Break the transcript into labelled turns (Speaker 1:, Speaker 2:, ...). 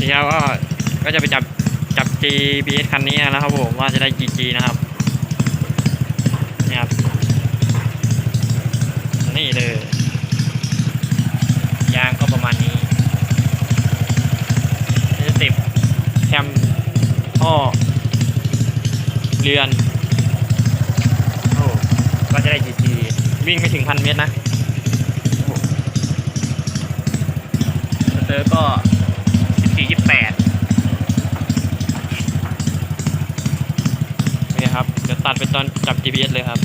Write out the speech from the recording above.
Speaker 1: นี่ครับก็ก็จะไปจับจับ GPS คันนี้นะครับผมว่าจะได้กี่ G นะครับนี่ครับ นี่เลยยางก็ประมาณนี้นี่จะติดแคมท่อเรือนโอ้ก็จะได้กี่ G วิ่งไม่ถึงพันเมตรนะเตอร์ก็สิบสี่ยี่แปดนี่ครับ เดี๋ยวตัดไปตอนจับ GPS เลยครับ